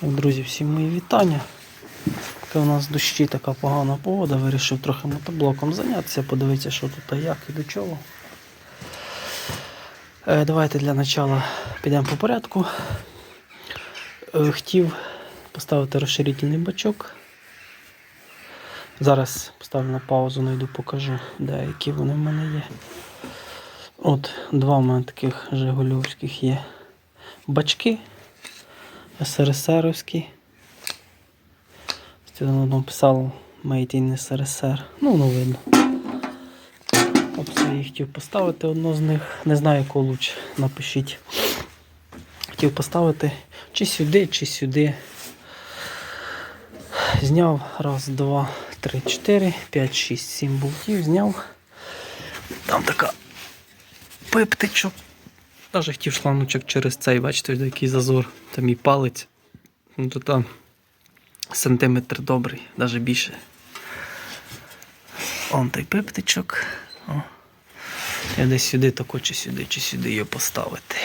Так, друзі, всім мої вітання. Таке у нас дощі така погана погода, вирішив трохи мотоблоком зайнятися, подивитися, що тут та як і до чого. Е, давайте для початку підемо по порядку. Е, хотів поставити розширительний бачок. Зараз поставлю на паузу, найду, покажу, де які вони в мене є. От, два в мене таких жигульовських є бачки. СРСРовський. Воно писало Made in SRSR. Ну, воно видно. Тобто я хотів поставити одно з них. Не знаю, якого лучше. Напишіть. Хотів поставити чи сюди, чи сюди. Зняв раз, два, три, чотири, п'ять, шість, сім болтів. Зняв. Там така пиптичок. Навіть хотів шланочок через цей, бачите, який зазор. Там і палець. Ну то там сантиметр добрий, навіть більше. Он той пиптичок. О. Я десь сюди тако, чи сюди, чи сюди його поставити.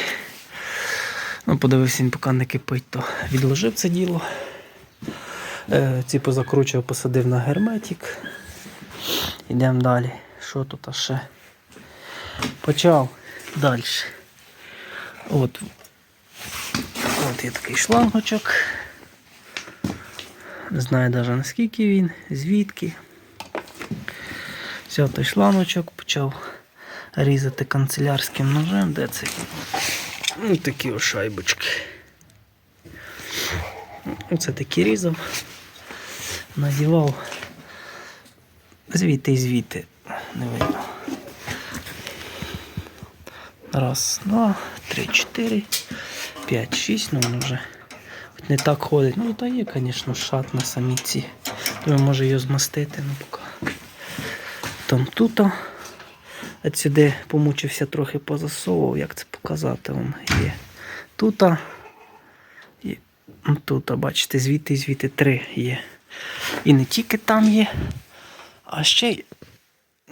Ну, подивився, він поки не кипить, то відложив це діло. Е, ці позакручував, посадив на герметик. Йдемо далі. Що тут а ще? Почав далі. От. От є такий шлангочок. Не знаю навіть наскільки він, звідки. Взяв той шлангочок, почав різати канцелярським ножем. Де це? Ну, такі ось шайбочки. Оце такі різав. Надівав звідти і звідти. Не видно. Раз, два, три, чотири, п'ять, шість, ну воно вже не так ходить. Ну та є, звісно, шат на самі ці. Думаю, може його змастити, ну поки. Там тут. От сюди помучився трохи позасовував, як це показати вон є. Тут. І тут, бачите, звідти і звідти три є. І не тільки там є, а ще й.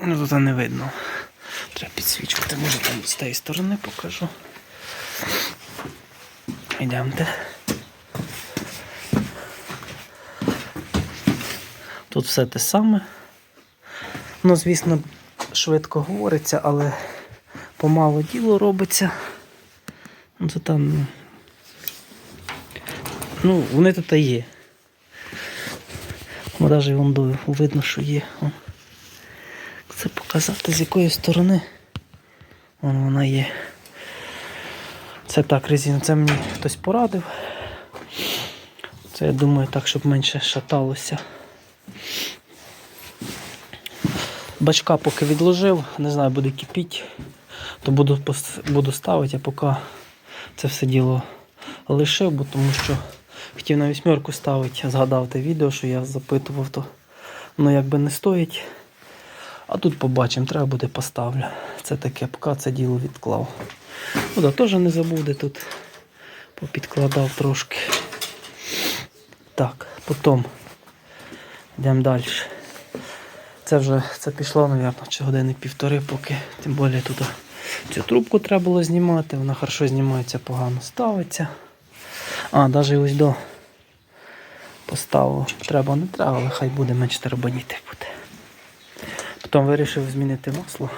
Ну тут не видно. Треба підсвічувати, може там з тієї сторони покажу. Йдемте. Тут все те саме. Ну, звісно, швидко говориться, але помало діло робиться. Ну, це там. Ну, вони тут і є. Навіть вон видно, що є. Це показати з якої сторони Вон вона є. Це так, резина, це мені хтось порадив. Це я думаю так, щоб менше шаталося. Бачка поки відложив, не знаю, буде кипіти, то буду, буду ставити, а поки це все діло лишив, бо тому що хотів на вісьмерку ставити, згадав те відео, що я запитував, то воно якби не стоїть. А тут побачимо, треба буде поставлю. Це таке, поки це діло відклав. Ну да, теж не забуде тут. Попідкладав трошки. Так, потім йдемо далі. Це вже це пішло, мабуть, чи години півтори, поки тим більше тут цю трубку треба було знімати, вона хорошо знімається, погано ставиться. А, навіть ось до поставив. Треба, не треба, але хай буде менше тербаніти буде. Потім вирішив змінити масло.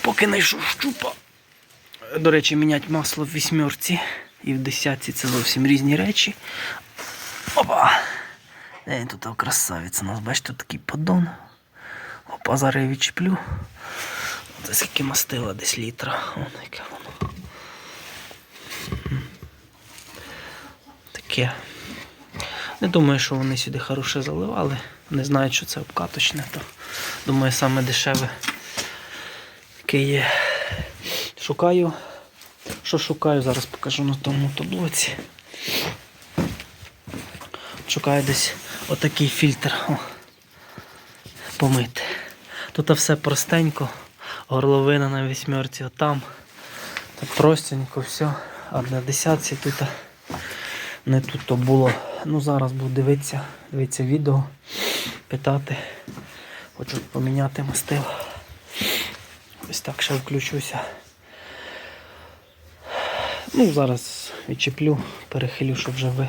Поки знайшов щупа. До речі, міняти масло в вісьмерці і в десятці це зовсім різні речі. Опа! Він тут красавець у нас, бачите, такий поддон. Опа, зараз я відчеплю. Це скільки мастила десь літра. Вон яке воно. Таке. Не думаю, що вони сюди хороше заливали. Не знаю, що це обкаточне, то думаю, саме дешеве. Яке є. Шукаю. Що шукаю, зараз покажу на тому таблоці. Шукаю десь отакий фільтр. О, помити. Тут все простенько, горловина на вісьмерці, отам. Так простенько, все. А на десятці тут не тут то було. Ну зараз буду дивитися, дивитися відео, питати. Хочу поміняти мастил. Ось так ще включуся. Ну, зараз відчеплю, перехилю, щоб вже ви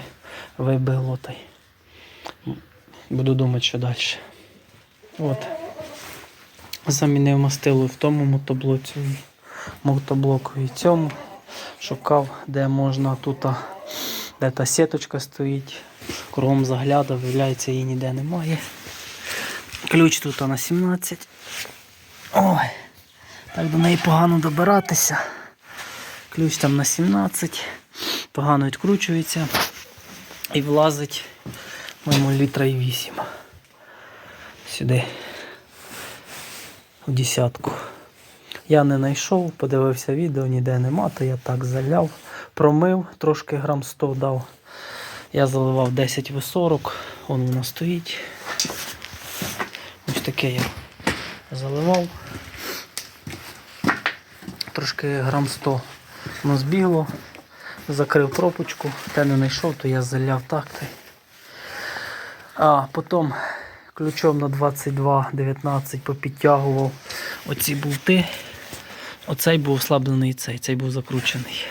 вибило та буду думати, що далі. От. Замінив мастило в тому мотоблоці, і мотоблоку і цьому. Шукав, де можна тут, де та сіточка стоїть. Кругом заглядав, виявляється, її ніде немає. Ключ тут на 17. Ой, так до неї погано добиратися. Ключ там на 17. Погано відкручується і влазить моєму літра і 8. Сюди. У десятку. Я не знайшов, подивився відео, ніде нема, то я так заляв, промив, трошки грам 100 дав. Я заливав 10 в 40, вон воно стоїть. Ось таке я заливав. Трошки грам 100 воно збігло, закрив пробочку, те не знайшов, то я заляв такти. А потім ключом на 22-19 попідтягував оці болти. Оцей був ослаблений цей, цей був закручений.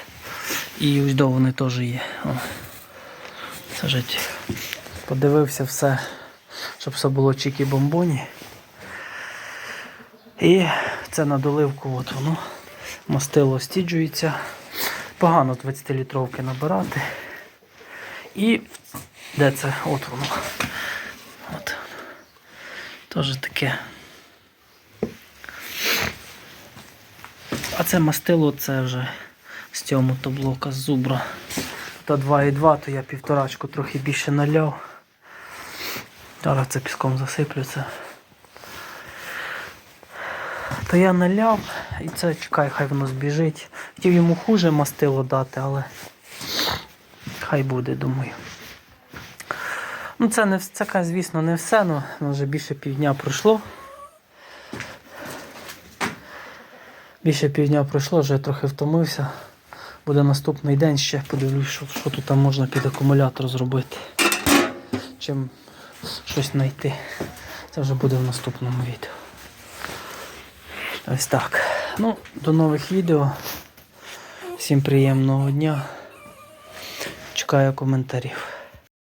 І ось до вони теж є. О. Це. Подивився все, щоб все було чікі бомбоні. І це на доливку от воно. Мастило стіджується. Погано 20-літровки набирати. І де це? От воно. От. Теж таке. А це мастило, це вже з цього мотоблока з зубра. Та 2,2, то я півторачку трохи більше наляв. Зараз це піском засиплю це. То я наляв і це чекай, хай воно збіжить. Хотів йому хуже мастило дати, але хай буде, думаю. Ну це не це, звісно, не все, але вже більше півдня пройшло. Більше півдня пройшло, вже трохи втомився. Буде наступний день ще подивлюсь, що, що тут там можна під акумулятор зробити. Чим щось знайти. Це вже буде в наступному відео. Ось так. Ну, до нових відео. Всім приємного дня. Чекаю коментарів.